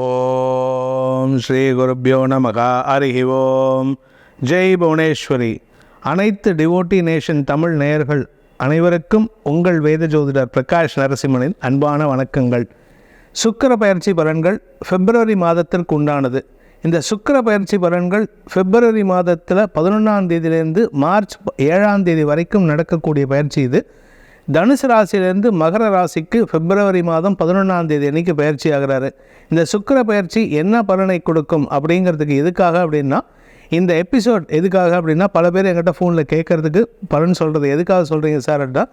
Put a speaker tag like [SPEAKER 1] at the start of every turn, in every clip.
[SPEAKER 1] ஓம் ஸ்ரீ குருப்பியோ நமகா. அருகி ஓம். ஜெய் புவனேஸ்வரி. அனைத்து டிவோட்டி நேஷன் தமிழ் நேயர்கள் அனைவருக்கும் உங்கள் வேத ஜோதிடர் பிரகாஷ் நரசிம்மனின் அன்பான வணக்கங்கள். சுக்கர பயிற்சி பலன்கள் பிப்ரவரி மாதத்திற்கு உண்டானது. இந்த சுக்கிர பயிற்சி பலன்கள் பிப்ரவரி மாதத்தில் பதினொன்றாம் தேதியிலேருந்து மார்ச் ஏழாம் தேதி வரைக்கும் நடக்கக்கூடிய பயிற்சி இது. தனுசு ராசியிலேருந்து மகர ராசிக்கு பிப்ரவரி மாதம் பதினொன்றாம் தேதி அன்னைக்கு பயிற்சி ஆகிறாரு இந்த சுக்கிர பயிற்சி என்ன பலனை கொடுக்கும் அப்படிங்கிறதுக்கு எதுக்காக அப்படின்னா இந்த எபிசோட் எதுக்காக அப்படின்னா பல பேர் எங்கிட்ட ஃபோனில் கேட்குறதுக்கு பலன் சொல்கிறது எதுக்காக சொல்கிறீங்க சார் அப்படின்னா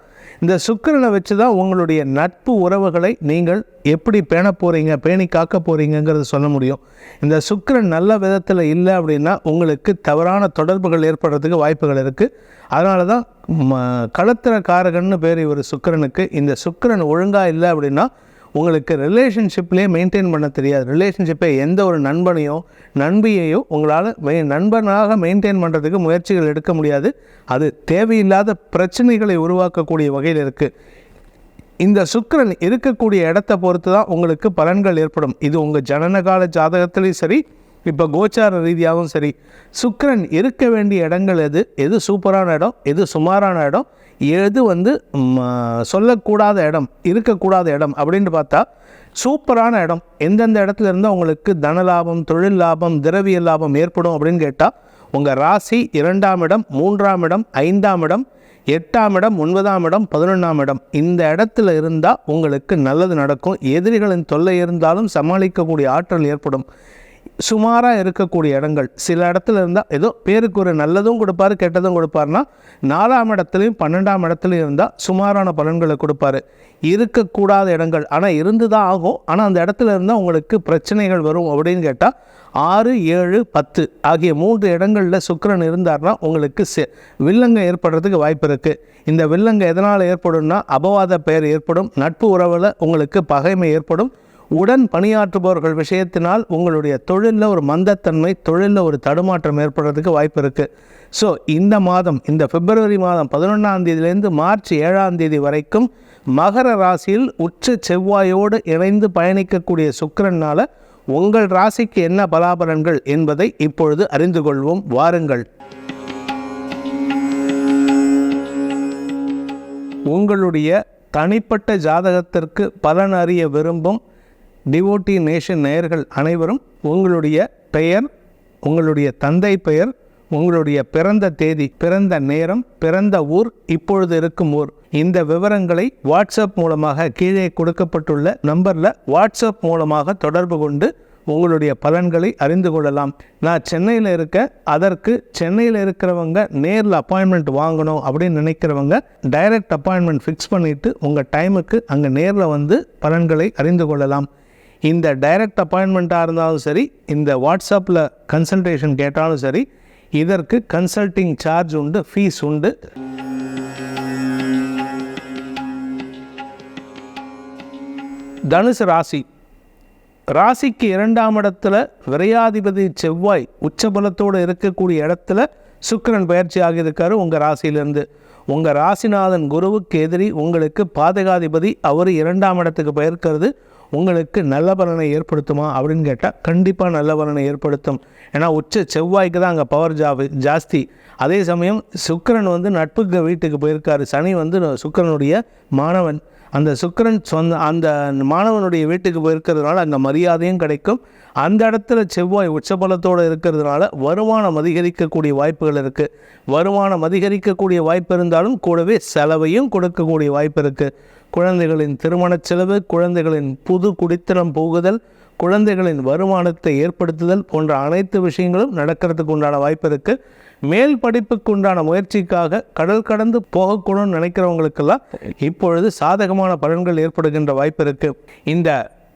[SPEAKER 1] இந்த சுக்கரனை வச்சு தான் உங்களுடைய நட்பு உறவுகளை நீங்கள் எப்படி பேண போகிறீங்க பேணி காக்க போகிறீங்கங்கிறத சொல்ல முடியும். இந்த சுக்கிரன் நல்ல விதத்தில் இல்லை அப்படின்னா உங்களுக்கு தவறான தொடர்புகள் ஏற்படுறதுக்கு வாய்ப்புகள் இருக்குது அதனால தான் ம களத்திர காரகன்னு பேர் இவர் சுக்கிரனுக்கு. இந்த சுக்கரன் ஒழுங்காக இல்லை அப்படின்னா உங்களுக்கு ரிலேஷன்ஷிப்லேயே மெயின்டைன் பண்ண தெரியாது. ரிலேஷன்ஷிப்பை எந்த ஒரு நண்பனையோ நண்பியையோ உங்களால் மெ நண்பனாக மெயின்டைன் பண்ணுறதுக்கு முயற்சிகள் எடுக்க முடியாது. அது தேவையில்லாத பிரச்சனைகளை உருவாக்கக்கூடிய வகையில் இருக்குது இந்த சுக்கரன் இருக்கக்கூடிய இடத்த பொறுத்து தான் உங்களுக்கு பலன்கள் ஏற்படும். இது உங்கள் ஜனனகால ஜாதகத்துலேயும் சரி இப்போ கோச்சார ரீதியாகவும் சரி. சுக்கரன் இருக்க வேண்டிய இடங்கள் எது? எது சூப்பரான இடம்? எது சுமாரான இடம்? எது வந்து சொல்லக்கூடாத இடம் இருக்கக்கூடாத இடம் அப்படின்னு பார்த்தா சூப்பரான இடம். எந்தெந்த இடத்துல இருந்தால் உங்களுக்கு தன லாபம் தொழில் லாபம் திரவிய லாபம் ஏற்படும் அப்படின்னு கேட்டால் உங்கள் ராசி இரண்டாம் இடம் மூன்றாம் இடம் ஐந்தாம் இடம் எட்டாம் இடம் ஒன்பதாம் இடம் பதினொன்றாம் இடம். இந்த இடத்துல இருந்தால் உங்களுக்கு நல்லது நடக்கும். எதிரிகளின் தொல்லை இருந்தாலும் சமாளிக்கக்கூடிய ஆற்றல் ஏற்படும். சுமாராக இருக்கக்கூடிய இடங்கள். சில இடத்துல இருந்தால் ஏதோ பேருக்கு ஒரு நல்லதும் கொடுப்பாரு கெட்டதும் கொடுப்பாருன்னா நாலாம் இடத்துலையும் பன்னெண்டாம் இடத்துலையும் இருந்தால் சுமாரான பலன்களை கொடுப்பாரு. இருக்கக்கூடாத இடங்கள். ஆனால் இருந்து தான் ஆகும். ஆனால் அந்த இடத்துல இருந்தால் உங்களுக்கு பிரச்சனைகள் வரும் அப்படின்னு கேட்டால் ஆறு ஏழு பத்து ஆகிய மூன்று இடங்களில் சுக்கரன் இருந்தார்னா உங்களுக்கு செ- ஏற்படுறதுக்கு வாய்ப்பு இருக்குது இந்த வில்லங்க எதனால் ஏற்படும்னா அபவாத பெயர் ஏற்படும் நட்பு உறவில் உங்களுக்கு பகைமை ஏற்படும் உடன் பணியாற்றுபவர்கள் விஷயத்தினால் உங்களுடைய தொழிலில் ஒரு மந்தத்தன்மை தொழிலில் ஒரு தடுமாற்றம் ஏற்படுறதுக்கு வாய்ப்பு இருக்குது ஸோ இந்த மாதம் இந்த பிப்ரவரி மாதம் பதினொன்றாம் தேதியிலேருந்து மார்ச் ஏழாம் தேதி வரைக்கும் மகர ராசியில் உச்ச செவ்வாயோடு இணைந்து பயணிக்கக்கூடிய சுக்கரனால் உங்கள் ராசிக்கு என்ன பலாபலன்கள் என்பதை இப்பொழுது அறிந்து கொள்வோம். வாருங்கள். உங்களுடைய தனிப்பட்ட ஜாதகத்திற்கு பலன் அறிய விரும்பும் டிவோட்டி நேஷன் நேயர்கள் அனைவரும் உங்களுடைய பெயர் உங்களுடைய தந்தை பெயர் உங்களுடைய பிறந்த தேதி பிறந்த நேரம் பிறந்த ஊர் இப்பொழுது இருக்கும் ஊர். இந்த விவரங்களை வாட்ஸ்அப் மூலமாக கீழே கொடுக்கப்பட்டுள்ள நம்பரில் வாட்ஸ்அப் மூலமாக தொடர்பு கொண்டு உங்களுடைய பலன்களை அறிந்து கொள்ளலாம். நான் சென்னையில் இருக்க அதற்கு சென்னையில் இருக்கிறவங்க நேரில் அப்பாயின்மெண்ட் வாங்கணும் அப்படின்னு நினைக்கிறவங்க டைரக்ட் அப்பாயின்மெண்ட் ஃபிக்ஸ் பண்ணிவிட்டு உங்கள் டைமுக்கு அங்கே நேரில் வந்து பலன்களை அறிந்து கொள்ளலாம். இந்த டைரக்ட் அப்பாயின்மெண்ட்டாக இருந்தாலும் சரி இந்த வாட்ஸ்அப்பில் கன்சல்டேஷன் கேட்டாலும் சரி இதற்கு கன்சல்டிங் சார்ஜ் உண்டு ஃபீஸ் உண்டு. தனுசு ராசி. ராசிக்கு இரண்டாம் இடத்துல விரையாதிபதி செவ்வாய் உச்சபலத்தோடு இருக்கக்கூடிய இடத்துல சுக்கரன் பயிற்சி ஆகியிருக்காரு உங்கள் ராசியிலேருந்து. உங்கள் ராசிநாதன் குருவுக்கு எதிரி உங்களுக்கு பாதகாதிபதி அவர் இரண்டாம் இடத்துக்கு பெயர்க்கிறது. உங்களுக்கு நல்ல பலனை ஏற்படுத்துமா அப்படின்னு கேட்டால் கண்டிப்பாக நல்ல பலனை ஏற்படுத்தும். ஏன்னா உச்ச செவ்வாய்க்கு தான் அங்கே பவர் ஜா ஜாஸ்தி. அதே சமயம் சுக்கிரன் வந்து நட்புக்கு வீட்டுக்கு போயிருக்காரு. சனி வந்து சுக்கிரனுடைய மாணவன். அந்த சுக்கிரன் சொந்த அந்த மாணவனுடைய வீட்டுக்கு போயிருக்கிறதுனால அங்கே மரியாதையும் கிடைக்கும். அந்த இடத்துல செவ்வாய் உச்சபலத்தோடு இருக்கிறதுனால வருமானம் அதிகரிக்கக்கூடிய வாய்ப்புகள் இருக்குது வருமானம் அதிகரிக்கக்கூடிய வாய்ப்பு இருந்தாலும் கூடவே செலவையும் கொடுக்கக்கூடிய வாய்ப்பு இருக்குது குழந்தைகளின் திருமணச் செலவு குழந்தைகளின் புது குடித்தனம் போகுதல் குழந்தைகளின் வருமானத்தை ஏற்படுத்துதல் போன்ற அனைத்து விஷயங்களும் நடக்கிறதுக்கு உண்டான வாய்ப்பு இருக்குது மேல் படிப்புக்கு உண்டான முயற்சிக்காக கடல் கடந்து போகக்கூடாதுன்னு நினைக்கிறவங்களுக்கெல்லாம் இப்பொழுது சாதகமான பலன்கள் ஏற்படுகின்ற வாய்ப்பு இருக்குது இந்த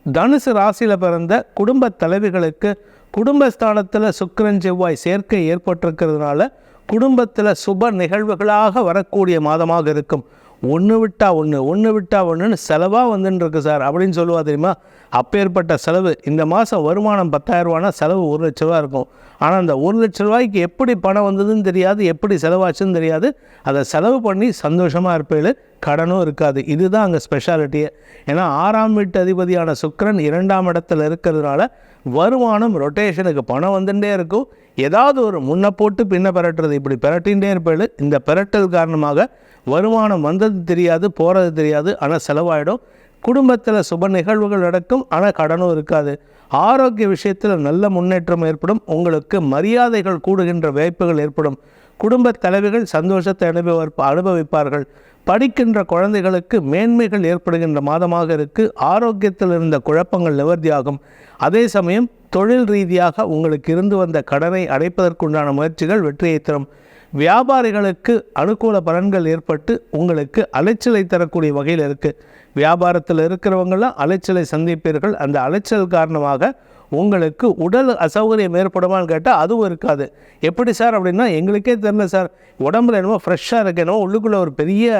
[SPEAKER 1] தனுசு ராசியில் பிறந்த குடும்ப தலைவிகளுக்கு குடும்பஸ்தானத்தில் சுக்கரன் செவ்வாய் சேர்க்கை ஏற்பட்டிருக்கிறதுனால குடும்பத்தில் சுப நிகழ்வுகளாக வரக்கூடிய மாதமாக இருக்கும். ஒன்று விட்டால் ஒன்று ஒன்று விட்டால் ஒன்றுன்னு செலவாக வந்துன்னு இருக்கு சார். அப்படின்னு சொல்லுவா தெரியுமா? அப்பேற்பட்ட செலவு. இந்த மாதம் வருமானம் பத்தாயிரரூவானா செலவு ஒரு லட்ச ரூபா இருக்கும். ஆனால் அந்த ஒரு லட்ச ரூபாய்க்கு எப்படி பணம் வந்ததுன்னு தெரியாது எப்படி செலவாச்சுன்னு தெரியாது. அதை செலவு பண்ணி சந்தோஷமாக இருப்பேள். கடனும் இருக்காது. இதுதான் அங்கே ஸ்பெஷாலிட்டியே ஏன்னா ஆறாம் வீட்டு அதிபதியான சுக்கரன் இரண்டாம் இடத்துல இருக்கிறதுனால வருமானம் ரொட்டேஷனுக்கு பணம் வந்துட்டே இருக்கும். ஏதாவது ஒரு முன்ன போட்டு பின்ன பெரட்டுறது. இப்படி பெரட்டின்றே இருப்பேள். இந்த பெரட்டல் காரணமாக வருமானம் வந்தது தெரியாது போகிறது தெரியாது ஆனால் செலவாயிடும். குடும்பத்தில் சுப நிகழ்வுகள் நடக்கும் ஆனால் கடனும் இருக்காது. ஆரோக்கிய விஷயத்தில் நல்ல முன்னேற்றம் ஏற்படும் உங்களுக்கு மரியாதைகள் கூடுகின்ற வாய்ப்புகள் ஏற்படும். குடும்ப தலைவிகள் சந்தோஷத்தை அனுபவ அனுபவிப்பார்கள். படிக்கின்ற குழந்தைகளுக்கு மேன்மைகள் ஏற்படுகின்ற மாதமாக இருக்கு. ஆரோக்கியத்தில் இருந்த குழப்பங்கள் நிவர்த்தியாகும். அதே சமயம் தொழில் ரீதியாக உங்களுக்கு இருந்து வந்த கடனை அடைப்பதற்குண்டான முயற்சிகள் வெற்றியை தரும். வியாபாரிகளுக்கு அனுகூல பலன்கள் ஏற்பட்டு உங்களுக்கு அலைச்சலை தரக்கூடிய வகையில் இருக்குது வியாபாரத்தில் இருக்கிறவங்களாம் அலைச்சலை சந்திப்பீர்கள். அந்த அலைச்சல் காரணமாக உங்களுக்கு உடல் அசௌகரியம் ஏற்படுமான்னு கேட்டால் அதுவும் இருக்காது. எப்படி சார் அப்படின்னா எங்களுக்கே தெரில சார். உடம்புல என்னமோ ஃப்ரெஷ்ஷாக இருக்கு. என்னமோ உள்ளுக்குள்ளே ஒரு பெரிய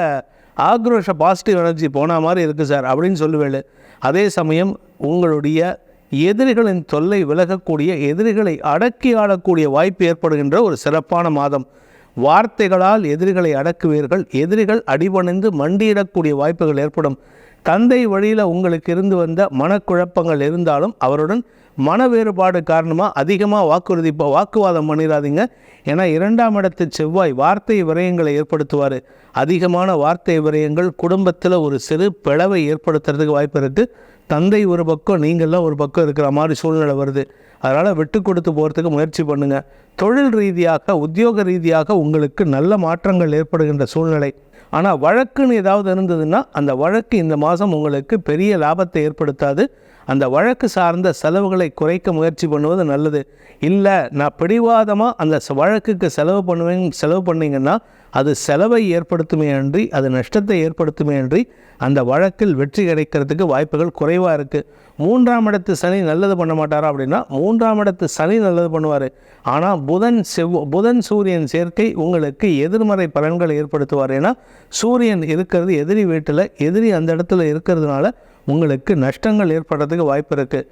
[SPEAKER 1] ஆக்ரோஷ பாசிட்டிவ் எனர்ஜி போன மாதிரி இருக்குது சார் அப்படின்னு சொல்லுவேன் அதே சமயம் உங்களுடைய எதிரிகளின் தொல்லை விலகக்கூடிய எதிரிகளை அடக்கி ஆளக்கூடிய வாய்ப்பு ஏற்படுகின்ற ஒரு சிறப்பான மாதம். வார்த்தைகளால் எதிரிகளை அடக்குவீர்கள். எதிரிகள் அடிபணிந்து மண்டியிடக்கூடிய வாய்ப்புகள் ஏற்படும். தந்தை வழியில் உங்களுக்கு இருந்து வந்த மனக்குழப்பங்கள் இருந்தாலும் அவருடன் மன வேறுபாடு காரணமாக அதிகமாக வாக்குறுதி இப்போ வாக்குவாதம் பண்ணிடாதீங்க ஏன்னா இரண்டாம் இடத்து செவ்வாய் வார்த்தை விரயங்களை ஏற்படுத்துவார். அதிகமான வார்த்தை விரயங்கள் குடும்பத்தில் ஒரு சிறு பிளவை ஏற்படுத்துறதுக்கு வாய்ப்பு இருக்குது தந்தை ஒரு பக்கம் நீங்கள்லாம் ஒரு பக்கம் இருக்கிற மாதிரி சூழ்நிலை வருது. அதனால் விட்டு கொடுத்து போகிறதுக்கு முயற்சி பண்ணுங்கள் தொழில் ரீதியாக உத்தியோக ரீதியாக உங்களுக்கு நல்ல மாற்றங்கள் ஏற்படுகின்ற சூழ்நிலை. ஆனால் வழக்குன்னு ஏதாவது இருந்ததுன்னா அந்த வழக்கு இந்த மாதம் உங்களுக்கு பெரிய லாபத்தை ஏற்படுத்தாது. அந்த வழக்கு சார்ந்த செலவுகளை குறைக்க முயற்சி பண்ணுவது நல்லது. இல்லை நான் பிடிவாதமாக அந்த வழக்குக்கு செலவு பண்ணுவேன் செலவு பண்ணிங்கன்னா அது செலவை ஏற்படுத்துமே அன்றி அது நஷ்டத்தை ஏற்படுத்துமே அன்றி அந்த வழக்கில் வெற்றி கிடைக்கிறதுக்கு வாய்ப்புகள் குறைவாக இருக்குது மூன்றாம் இடத்து சனி நல்லது பண்ண மாட்டாரா அப்படின்னா மூன்றாம் இடத்து சனி நல்லது பண்ணுவார். ஆனால் புதன் செவ் புதன் சூரியன் சேர்க்கை உங்களுக்கு எதிர்மறை பலன்களை ஏற்படுத்துவார். ஏன்னா சூரியன் இருக்கிறது எதிரி வீட்டில் எதிரி அந்த இடத்துல இருக்கிறதுனால உங்களுக்கு நஷ்டங்கள் ஏற்படுறதுக்கு வாய்ப்பு இருக்குது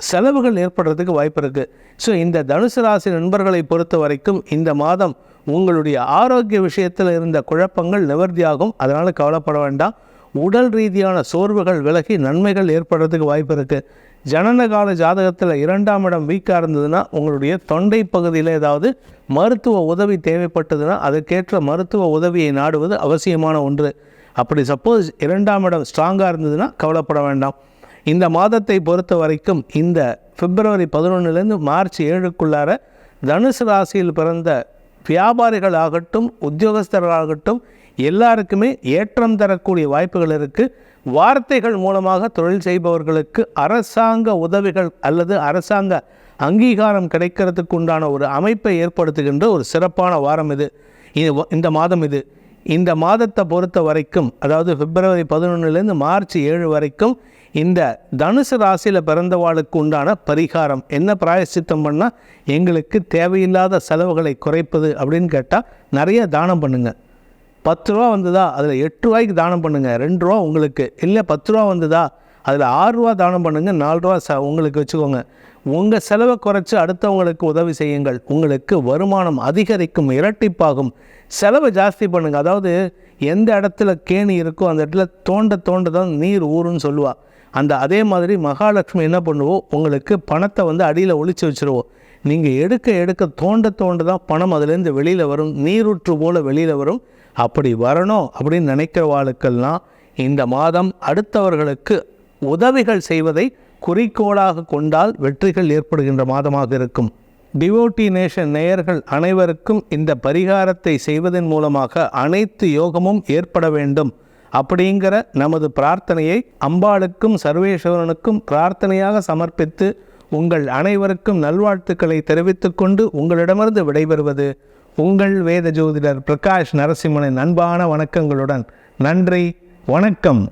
[SPEAKER 1] செலவுகள் ஏற்படுறதுக்கு வாய்ப்பு இருக்குது ஸோ இந்த தனுசு ராசி நண்பர்களை பொறுத்த வரைக்கும் இந்த மாதம் உங்களுடைய ஆரோக்கிய விஷயத்தில் இருந்த குழப்பங்கள் நிவர்த்தியாகும். அதனால் கவலைப்பட வேண்டாம். உடல் ரீதியான சோர்வுகள் விலகி நன்மைகள் ஏற்படுறதுக்கு வாய்ப்பு இருக்குது ஜனனகால ஜாதகத்தில் இரண்டாம் இடம் வீக்காக இருந்ததுன்னா உங்களுடைய தொண்டை பகுதியில் ஏதாவது மருத்துவ உதவி தேவைப்பட்டதுன்னா அதற்கேற்ற மருத்துவ உதவியை நாடுவது அவசியமான ஒன்று. அப்படி சப்போஸ் இரண்டாம் இடம் ஸ்ட்ராங்காக இருந்ததுன்னா கவலைப்பட வேண்டாம். இந்த மாதத்தை பொறுத்த வரைக்கும் இந்த பிப்ரவரி பதினொன்றுலேருந்து மார்ச் ஏழுக்குள்ளார தனுசு ராசியில் பிறந்த வியாபாரிகள் ஆகட்டும் உத்தியோகஸ்தர்களாகட்டும் எல்லாருக்குமே ஏற்றம் தரக்கூடிய வாய்ப்புகள் இருக்குது வார்த்தைகள் மூலமாக தொழில் செய்பவர்களுக்கு அரசாங்க உதவிகள் அல்லது அரசாங்க அங்கீகாரம் கிடைக்கிறதுக்கு உண்டான ஒரு அமைப்பை ஏற்படுத்துகின்ற ஒரு சிறப்பான வாரம் இது. இது- இந்த மாதம் இது. இந்த மாதத்தை பொறுத்த வரைக்கும் அதாவது பிப்ரவரி பதினொன்றுலேருந்து மார்ச் ஏழு வரைக்கும் இந்த தனுசு ராசியில் பிறந்தவாளுக்கு உண்டான பரிகாரம் என்ன பிராயசித்தம் பண்ணால் எங்களுக்கு தேவையில்லாத செலவுகளை குறைப்பது அப்படின்னு கேட்டால் நிறைய தானம் பண்ணுங்கள் பத்து ரூபா வந்ததா அதில் எட்டு ரூபாய்க்கு தானம் பண்ணுங்கள் ரெண்டு ரூபா உங்களுக்கு இல்லை பத்து ரூபா வந்ததா அதில் ஆறு ரூபா தானம் பண்ணுங்கள் நாலு ரூபா ச உங்களுக்கு வச்சுக்கோங்க. உங்கள் செலவை குறைச்சி அடுத்தவங்களுக்கு உதவி செய்யுங்கள். உங்களுக்கு வருமானம் அதிகரிக்கும் இரட்டிப்பாகும். செலவை ஜாஸ்தி பண்ணுங்கள் அதாவது எந்த இடத்துல கேணி இருக்கோ அந்த இடத்துல தோண்ட தோண்ட தான் நீர் ஊறுன்னு சொல்லுவாள் அந்த அதே மாதிரி மகாலட்சுமி என்ன பண்ணுவோம் உங்களுக்கு பணத்தை வந்து அடியில் ஒழிச்சு வச்சுருவோம் நீங்கள் எடுக்க எடுக்க தோண்ட தோண்ட தான் பணம் அதுலேருந்து வெளியில் வரும். நீரூற்று போல் வெளியில் வரும். அப்படி வரணும் அப்படின்னு நினைக்கிற நினைக்கிறவாளுக்கெல்லாம் இந்த மாதம் அடுத்தவர்களுக்கு உதவிகள் செய்வதை குறிக்கோளாக கொண்டால் வெற்றிகள் ஏற்படுகின்ற மாதமாக இருக்கும். டிவோட்டி நேஷன் நேயர்கள் அனைவருக்கும் இந்த பரிகாரத்தை செய்வதன் மூலமாக அனைத்து யோகமும் ஏற்பட வேண்டும். அப்படிங்கிற நமது பிரார்த்தனையை அம்பாளுக்கும் சர்வேஸ்வரனுக்கும் பிரார்த்தனையாக சமர்ப்பித்து உங்கள் அனைவருக்கும் நல்வாழ்த்துக்களை தெரிவித்துக்கொண்டு உங்களிடமிருந்து விடைபெறுவது உங்கள் வேத ஜோதிடர் பிரகாஷ் நரசிம்மனின் அன்பான வணக்கங்களுடன். நன்றி வணக்கம்.